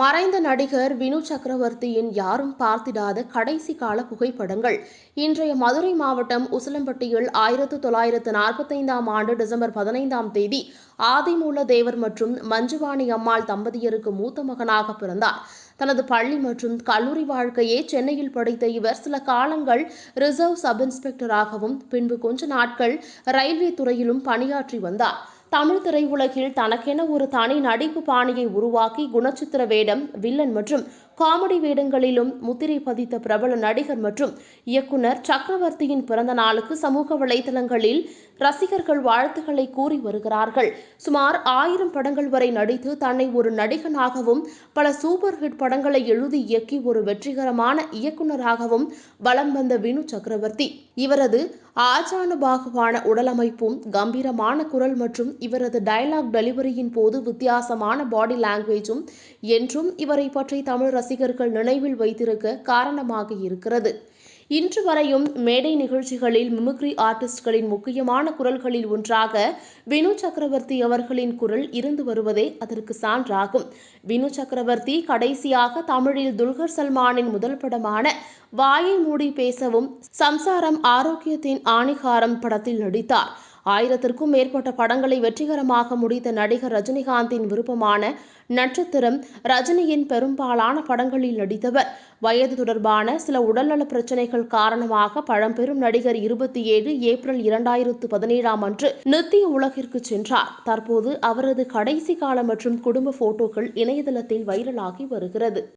மறைந்த நடிகர் வினு சக்கரவர்த்தியின் யாரும் பார்த்திடாத கடைசி கால புகைப்படங்கள். இன்றைய மதுரை மாவட்டம் உசிலம்பட்டியில் ஆயிரத்து தொள்ளாயிரத்து நாற்பத்தைந்தாம் ஆண்டு டிசம்பர் பதினைந்தாம் தேதி ஆதிமூல தேவர் மற்றும் மஞ்சுவாணி அம்மாள் தம்பதியருக்கு மூத்த மகனாக பிறந்தார். தனது பள்ளி மற்றும் கல்லூரி வாழ்க்கையை சென்னையில் படித்த இவர் சில காலங்கள் ரிசர்வ் சப் இன்ஸ்பெக்டராகவும் பின்பு கொஞ்ச நாட்கள் ரயில்வே துறையிலும் பணியாற்றி வந்தார். தமிழ் திரையுலகில் தனக்கென ஒரு தனி நடிப்பு பாணியை உருவாக்கி குணச்சித்திர வேடம் வில்லன் மற்றும் காமெடி வேடங்களிலும் முத்திரை பதித்த பிரபல நடிகர் மற்றும் இயக்குனர் சக்கரவர்த்தியின் பிறந்த நாளுக்கு சமூக வலைதளங்களில் ரசிகர்கள் வாழ்த்துக்களை கூறி வருகிறார்கள். சுமார் ஆயிரம் படங்கள் வரை நடித்து தன்னை ஒரு நடிகனாகவும் பல சூப்பர் ஹிட் படங்களை எழுதி இயக்கி ஒரு வெற்றிகரமான இயக்குனராகவும் வலம் வந்த வினு சக்கரவர்த்தி. இவரது ஆஜானுபாகுவான உடலமைப்பும் கம்பீரமான குரல் மற்றும் இவரது டயலாக் டெலிவரியின் போது வித்தியாசமான பாடி லாங்குவேஜும் என்றும் இவரை பற்றி தமிழ் ரசிகர்கள் நினைவில் வைத்திருக்க காரணமாக இருக்கிறது. இன்று வரையும் மேடை நிகழ்ச்சிகளில் மிமிக்ரி ஆர்டிஸ்ட்களின் முக்கியமான குரல்களில் ஒன்றாக வினு சக்கரவர்த்தி அவர்களின் குரல் இருந்து வருவதே அதற்கு சான்றாகும். வினு சக்கரவர்த்தி கடைசியாக தமிழில் துல்கர் சல்மானின் முதல் படமான வாயை மூடி பேசவும் சம்சாரம் ஆரோக்கியத்தின் ஆணிகாரம் படத்தில் நடித்தார். ஆயிரத்திற்கும் மேற்பட்ட படங்களை வெற்றிகரமாக முடித்த நடிகர் ரஜினிகாந்தின் விருப்பமான நட்சத்திரம் ரஜினியின் பெரும்பாலான படங்களில் நடித்தவர். வயது தொடர்பான சில உடல்நல பிரச்சினைகள் காரணமாக பழம்பெரும் நடிகர் இருபத்தி ஏழு ஏப்ரல் இரண்டாயிரத்து பதினேழாம் அன்று நித்திய உலகிற்கு சென்றார். தற்போது அவரது கடைசி காலம் மற்றும் குடும்ப போட்டோக்கள் இணையதளத்தில் வைரலாகி வருகிறது.